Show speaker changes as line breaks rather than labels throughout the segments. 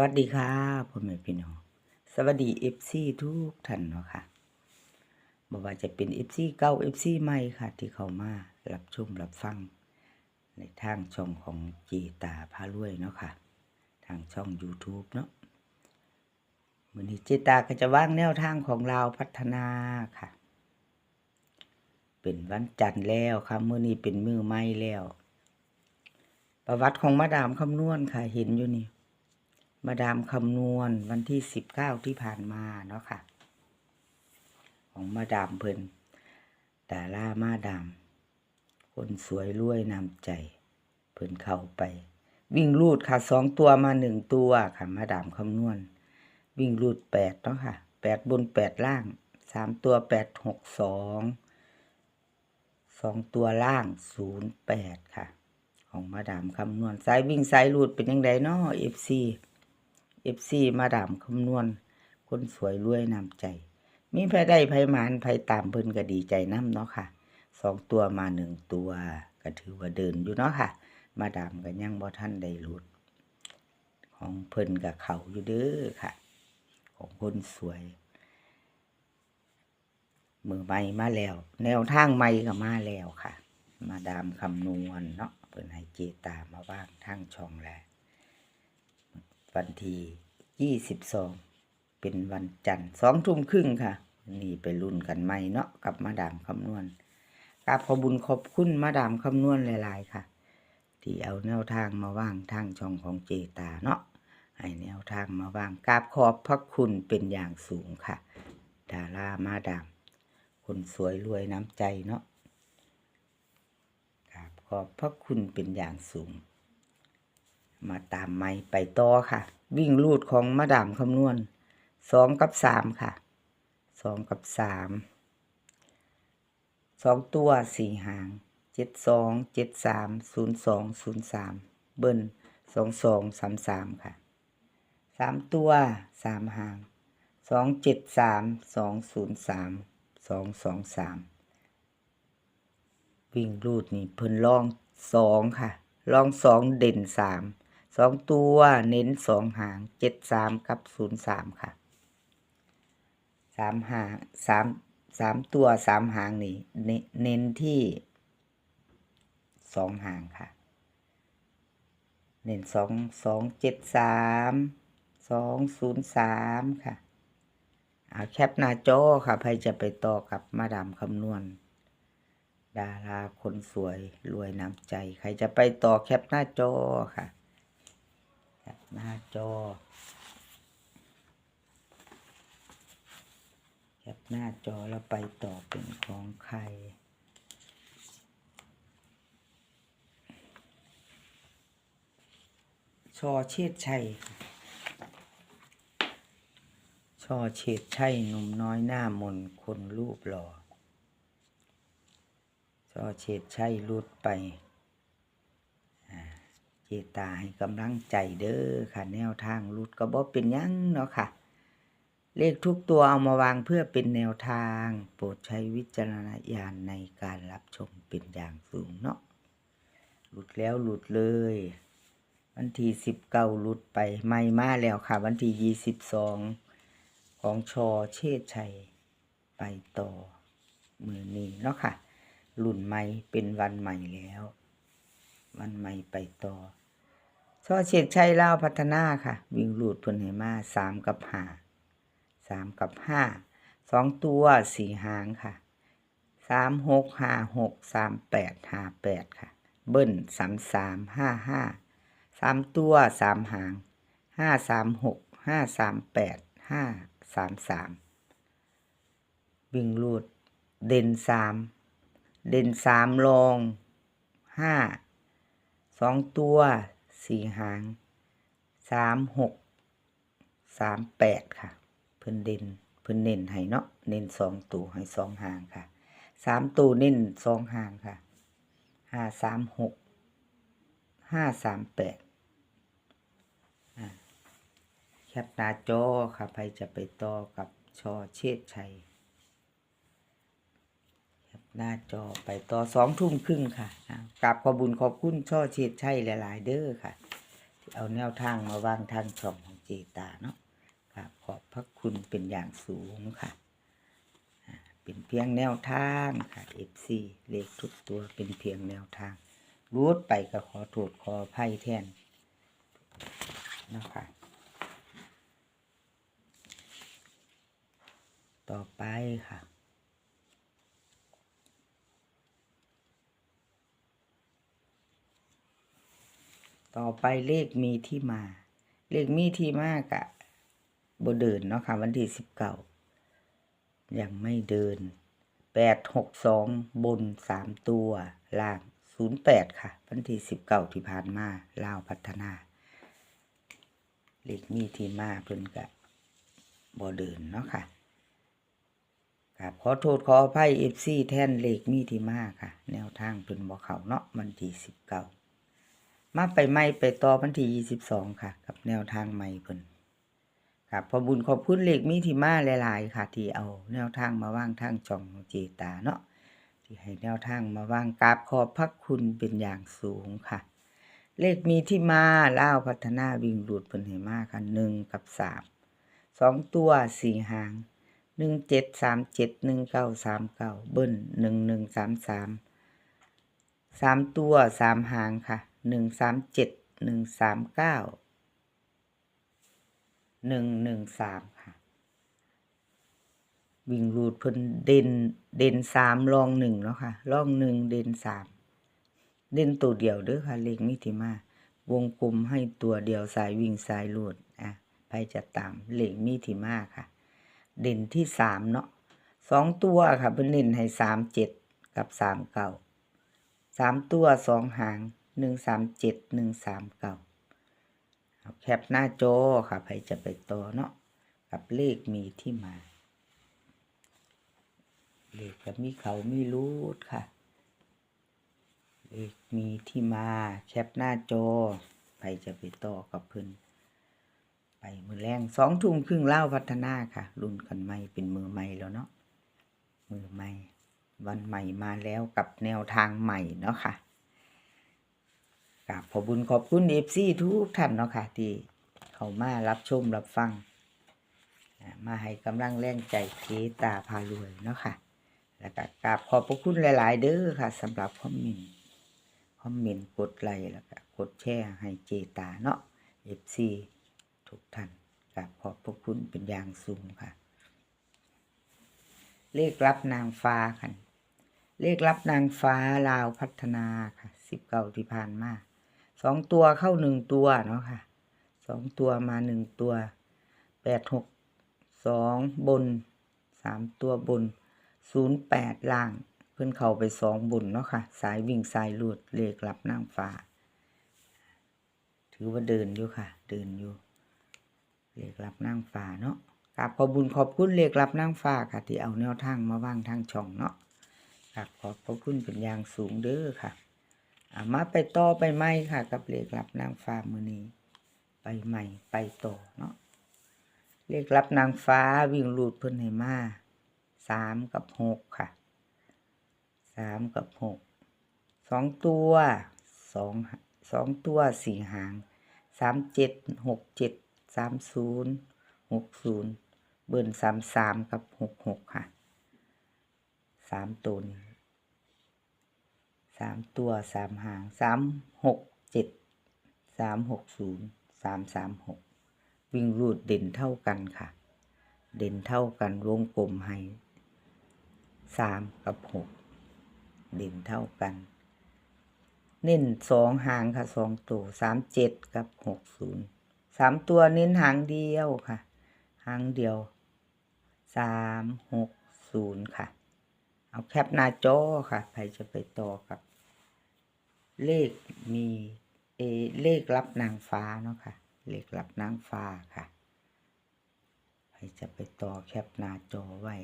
วัสดีค่ะพ่อแม่พี่น้องสวัสดีเอฟซีทุกท่านเนาะค่ะบ่ว่าจะเป็นเอฟซีเก่าเอฟซีใหม่ค่ะ ที่เข้ามารับชมรับฟัง ในทางช่องของจีตาพารวยเนาะค่ะ ทางช่อง YouTube เนาะวันนี้จีตาก็จะว่างแนวทางของเราพัฒนาค่ะ เป็นวันจันทร์แล้วค่ะมื้อนี้เป็นมือใหม่แล้ว ประวัติของมาดามคำนวณค่ะเห็นอยู่นี่ มาดามคำนวณวันที่สิบเก้าที่ผ่านมาเนาะค่ะ ของมาดามเพิ่นดารามาดาม คนสวยรวยนำใจ เพิ่นเข้าไป วิ่งรูดค่ะสองตัวมาหนึ่งตัวค่ะ มาดามคำนวณ วิ่งรูดแปดเนาะค่ะแปดบนแปดล่างสามตัวแปดหกสองสองตัวล่างศูนย์แปดค่ะ ของมาดามคำนวณสายวิ่งสายรูดเป็นยังไงเนาะเอฟซี เอฟซีมาดามคำนวณ คนสวยรวยนำใจ มีไผได้ไผหมานไผตามเพิ่นก็ดีใจน้ำเนาะค่ะสองตัวมาหนึ่งตัวก็ถือว่าเดินอยู่เนาะค่ะ มาดามก็ยังบ่ท่านได้รุด ของเพิ่นกับเขาอยู่เด้อค่ะ ของคนสวย มือใหม่มาแล้ว แนวทางใหม่ก็มาแล้วค่ะ มาดามคำนวณเนาะเพิ่นให้เจตามาว่างทางช่องแล้ว วันที่ยี่สิบสองเป็นวันจันทร์สองทุ่มครึ่งค่ะ นี่ไปรุ่นกันใหม่เนาะกับมาดามคำนวณกราบขอบุญขอบคุณมาดามคำนวณหลายๆค่ะ ที่เอาแนวทางมาว่างทางช่องของเจตาเนาะให้แนวทางมาว่างกราบขอบพระคุณเป็นอย่างสูงค่ะ ดารามาดามคนสวยรวยน้ำใจเนาะกราบขอบพระคุณเป็นอย่างสูง มาตามไม่ไปต่อค่ะ วิ่งลูดของมาดามคำนวณสองกับสามค่ะสองกับสามสองตัวสี่หางเจ็ดสองเจ็ดสามศูนย์สองศูนย์สามเบิ้ลสองสองสามสามค่ะสามตัวสามหางสองเจ็ดสามสองศูนย์สามสองสองสามวิ่งรูดนี่เพิ่นลองสองค่ะลองสองเด่นสาม สองตัวเน้นสองหางเจ็ดสามกับศูนย์สามค่ะสามหางสามสามตัวสามหางนี่เนเน้นที่สองหางค่ะ เน้นสองสองเจ็ดสามสองศูนย์สามค่ะเอาแคปหน้าจอค่ะใครจะไปต่อกับมาดามคำนวณ ดาราคนสวยรวยน้ำใจ ใครจะไปต่อแคปหน้าจอค่ะ หน้าจอ แคปหน้าจอแล้วไปต่อเป็นของใครชอเชษชัยชอเชษชัยหนุ่มน้อยหน้ามนคนรูปหล่อชอเฉดใช่รุดไป จตาให้กำลังใจเด้อค่ะ แนวทางรุดก็บ่เป็นยังเนาะค่ะ เลขทุกตัวเอามาวางเพื่อเป็นแนวทาง โปรดใช้วิจารณญาณในการรับชมเป็นอย่างสูงเนาะหลุดแล้วหลุดเลย วันที่สิบเก้าหลุดไปไม่มาแล้วค่ะ วันที่ยี่สิบสองของชอเชษชัย ไปต่อ มือนี้เนาะค่ะรุ่นใหม่เป็นวันใหม่แล้ว วันใหม่ไปต่อ ช่อเฉียดชัยเล่าวพัฒนาค่ะ วิ่งลูดเพิ่นให้มาสามกับห้าสามกับห้าสองตัวสี่หางค่ะสามหกห้าหกสามแปดห้าแปดค่ะ เบิ้ลสามสามห้าห้าสามตัวสามหางห้าสามหกห้าสามแปดห้าสามสามวิ่งลูดเด่นสามเด่นสามลองห้าสองตัว สี่หางสามหกสามแปดค่ะ เพิ่นเด่นเพิ่นเน้นให้เนาะเน้นสองตัวให้สองหางค่ะสามตัวเน้นสองหางค่ะห้าสามหกห้าสามแปดแคปหน้าจอค่ะใครจะไปต่อกับชอเชษชัย หน้าจอไปต่อสองทุ่มครึ่งค่ะกราบขอบุญขอบคุณช่อเชิดชัยหลาย ๆ เด้อค่ะ ที่เอาแนวทางมาวางทางช่องของเจตาเนาะครับขอบพระคุณเป็นอย่างสูงค่ะเป็นเพียงแนวทางค่ะ FC เลขทุกตัวเป็นเพียงแนวทางรูดไปก็ขอโทษขออภัยแทนนะคะต่อไปค่ะ ต่อไปเลขมีที่มา เลขมีที่มากะบเดินเนาะค่ะ วันที่สิบเก้ายังไม่เดินแปดหกสองบนสามตัวล่างศูนย์แปดค่ะ วันที่สิบเก้าที่ผ่านมาลาวพัฒนาเลขมีที่มาเพิ่นกะบเดินเนาะค่ะครับขอโทษขออภัยเอฟซีแท่นเลขมีที่มาค่ะ แนวทางเพิ่นบ่เขาเนาะวันที่สิบเก้า มาไปใหม่ไปต่อวันที่ยี่สิบสองค่ะ กับแนวทางใหม่เพิ่นครับพอบุญขอบคุณเลขมีที่มาหลาย ๆ ค่ะ ที่เอาแนวทางมาว่างทางจองเจตาเนาะที่ให้แนวทางมาว่างกราบขอบพระคุณเป็นอย่างสูงค่ะ เลขมีที่มาเล่าพัฒนาวิ่งหลุดเพิ่นให้มากค่ะหนึ่งกับสามสองตัวสี่หางหนึ่งเจ็ดสามเจ็ดหนึ่งเก้าสามเก้าเบิ้ลหนึ่งหนึ่งสามสามสามตัวสามหางค่ะ หนึ่งสามเจ็ดหนึ่งสามเก้าหนึ่งหนึ่งสามค่ะ วิ่งรูดเพิ่นเด่นเด่นสามรองหนึ่งเนาะค่ะรองหนึ่งเด่นสามเด่นตัวเดียวเด้อค่ะ เลขมิติมาวงกลมให้ตัวเดียวสายวิ่งสายรูดอะไปจะตามเลขมิติมาค่ะ เด่นที่สามเนาะสองตัวค่ะเพิ่นเน้นให้สามเจ็ดกับสามเก้าสามตัวสองหาง หนึ่งสามเจ็ดหนึ่งสามเก้าแคปหน้าจอค่ะใครจะไปต่อเนาะกับเลขมีที่มา เลขกับมีเขามีรูดค่ะ เลขมีที่มาแคปหน้าจอใครจะไปต่อกับเพิ่นไปมือแรงสองทุ่มครึ่งเล่าพัฒนาค่ะรุ่นกันใหม่เป็นมือใหม่แล้วเนาะมือใหม่วันใหม่มาแล้วกับแนวทางใหม่เนาะค่ะ กราบขอบุญขอบคุณเอฟซีทุกท่านเนาะค่ะที่เขามารับชมรับฟัง มาให้กำลังแรงใจเคตาพารวยเนาะค่ะ แล้วก็กราบขอบพระคุณหลาย ๆ เด้อค่ะสำหรับคอมเมนต์คอมเมนต์กดไลค์แล้วก็กดแชร์ให้เจตาเนาะเอฟซีทุกท่านกราบขอบพระคุณเป็นอย่างสูงค่ะ เลขรับนางฟ้าค่ะเลขรับนางฟ้าลาวพัฒนาค่ะสิบเก้าที่ผ่านมา สองตัวเข้าหนึ่งตัวเนาะค่ะ สองตัวมาหนึ่งตัว แปดหกสองบน สามตัวบน ศูนย์แปดล่าง เพิ่อนเข้าไปสองบนเนาะค่ะ สายวิ่งสายลูดเลขรับนางฟ้า ถือว่าเดินอยู่ค่ะ เดินอยู่ เลขรับนางฟ้าเนาะกราบขอบุญขอบคุณเลขรับนางฟ้าค่ะ ที่เอาแนวทางมาว่างทางช่องเนาะกราบขอบพระคุณเป็นอย่างสูงเด้อค่ะ อามาไปต่อไปใหม่ค่ะ กับเลขรับนางฟ้ามือนี้ ไปใหม่ไปต่อเนาะเลขรับนางฟ้าวิ่งลูดเพิ่นให้มาสามกับหกค่ะสามกับหกสองตัวสองสองตัวสี่หางสามเจ็ดหกเจ็ดสามศูนย์หกศูนย์เบิ่นสามสามกับหกหกค่ะสามตัวนี้ สามตัวสามหางสามหกเจ็ดสามหกศูนย์สามสามหกวิ่งรูดเด่นเท่ากันค่ะ เด่นเท่ากันวงกลมให้สามกับหกเด่นเท่ากัน เน้นสองหางค่ะสองตัวสามเจ็ดกับหกศูนย์สามตัวเน้นหางเดียวค่ะ หางเดียวสามหกศูนย์ค่ะ เอาแคปหน้าจอค่ะใครจะไปต่อกับ เลขมีเอเลขรับนางฟ้าเนาะค่ะ เลขรับนางฟ้าค่ะใครจะไปต่อแคปหน้าจอไว้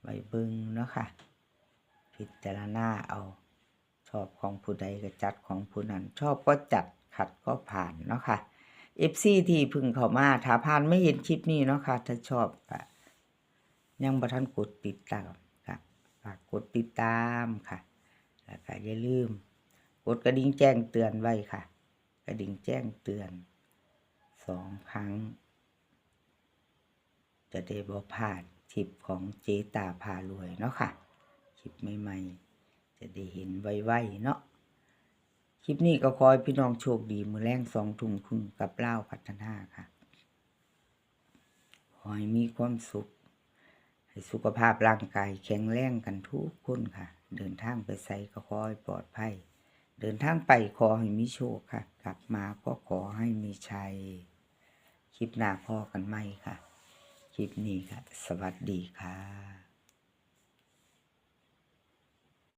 ไว้เบึงเนาะค่ะ พิจารณาเอา ชอบของผู้ใดก็จัดของผู้นั้น ชอบก็จัดขัดก็ผ่านเนาะค่ะ FC ที่พึ่งเข้ามาถ้าผ่านไม่เห็นคลิปนี้เนาะค่ะ ถ้าชอบยังบ่ทันกดติดตามค่ะฝากกดติดตามค่ะ แล้วก็อย่าลืม กดกระดิ่งแจ้งเตือนไว้ค่ะ กระดิ่งแจ้งเตือนสองครั้ง จะได้บ่พลาดคลิปของเจตาพารวยเนาะค่ะคลิปใหม่ๆ จะได้เห็นไวๆเนาะคลิปนี้ก็ขอให้พี่น้องโชคดีมือแรงสองทุ่มครึ่งกับเล่าพัฒนาค่ะขอให้มีความสุข ให้สุขภาพร่างกายแข็งแรงกันทุกคนค่ะ เดินทางไปไสก็ขอให้ปลอดภัย เดินทางไปขอให้มีโชคค่ะ กลับมาก็ขอให้มีชัย คลิปหน้าพอกันไหมค่ะ คลิปนี้ค่ะ สวัสดีค่ะ